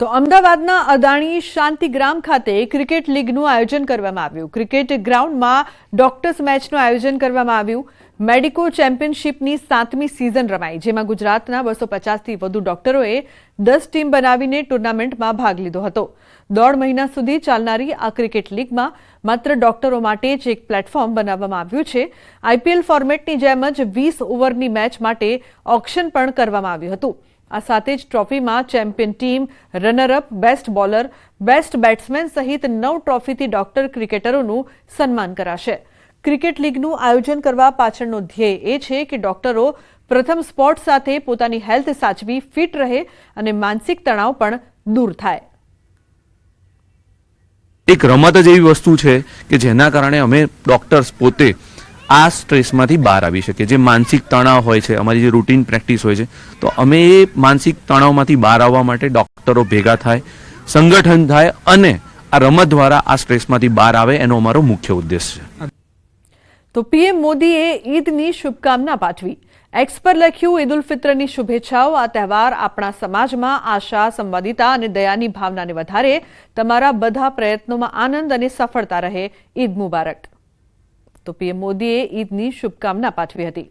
તો અમદાવાદના અદાણી શાંતિગ્રામ ખાતે ક્રિકેટ લીગનું આયોજન કરવામાં આવ્યું. ક્રિકેટ ગ્રાઉન્ડમાં ડોક્ટર્સ મેચનું આયોજન કરવામાં આવ્યું. મેડિકો ચેમ્પિયનશિપની સાતમી સિઝન રમાઈ, જેમાં ગુજરાતના બસો પચાસથી વધુ ડોક્ટરોએ દસ ટીમ બનાવીને ટુર્નામેન્ટમાં ભાગ લીધો હતો. દોઢ મહિના સુધી ચાલનારી આ ક્રિકેટ લીગમાં માત્ર ડોક્ટરો માટે જ એક પ્લેટફોર્મ બનાવવામાં આવ્યું છે. આઈપીએલ ફોર્મેટની જેમ જ વીસ ઓવરની મેચ માટે ઓક્શન પણ કરવામાં આવ્યું હતું. આ સાથે જ ટ્રોફીમાં champion team runner up best bowler, best batsman સહિત નવ ટ્રોફીથી ડોક્ટર ક્રિકેટરોનું સન્માન કરાશે. ક્રિકેટ લીગનું આયોજન કરવા પાછળનો ધ્યેય એ છે કે ડોક્ટરો પ્રથમ સ્પોર્ટ સાથે પોતાની હેલ્થ સાચવી, ફિટ રહે અને માનસિક તણાવ પણ દૂર થાય. એક રમત જ એવી વસ્તુ છે કે જેના કારણે અમે ડોક્ટર્સ પોતે આ સ્ટ્રેસમાંથી બહાર આવી શકીએ. જે માનસિક તણાવ હોય છે, અમારી જે રૂટીન પ્રેક્ટિસ હોય છે, તો અમે એ માનસિક તણાવમાંથી બહાર આવવા માટે ડોક્ટરો ભેગા થાય, સંગઠન થાય અને આ રમત દ્વારા આ સ્ટ્રેસમાંથી બહાર આવે એનો અમારો મુખ્ય ઉદ્દેશ છે. તો પીએમ મોદીએ ઈદની શુભકામના પાઠવી. એક્સ પર લખ્યું, ઈદ ઉલ ફિત્રની શુભેચ્છાઓ. આ તહેવાર આપણા સમાજમાં આશા, સંવાદિતા અને દયાની ભાવનાને વધારે. તમારા બધા પ્રયત્નોમાં આનંદ અને સફળતા રહે. ઈદ મુબારક. તો પીએમ મોદીએ ઈદની શુભકામના પાઠવી હતી.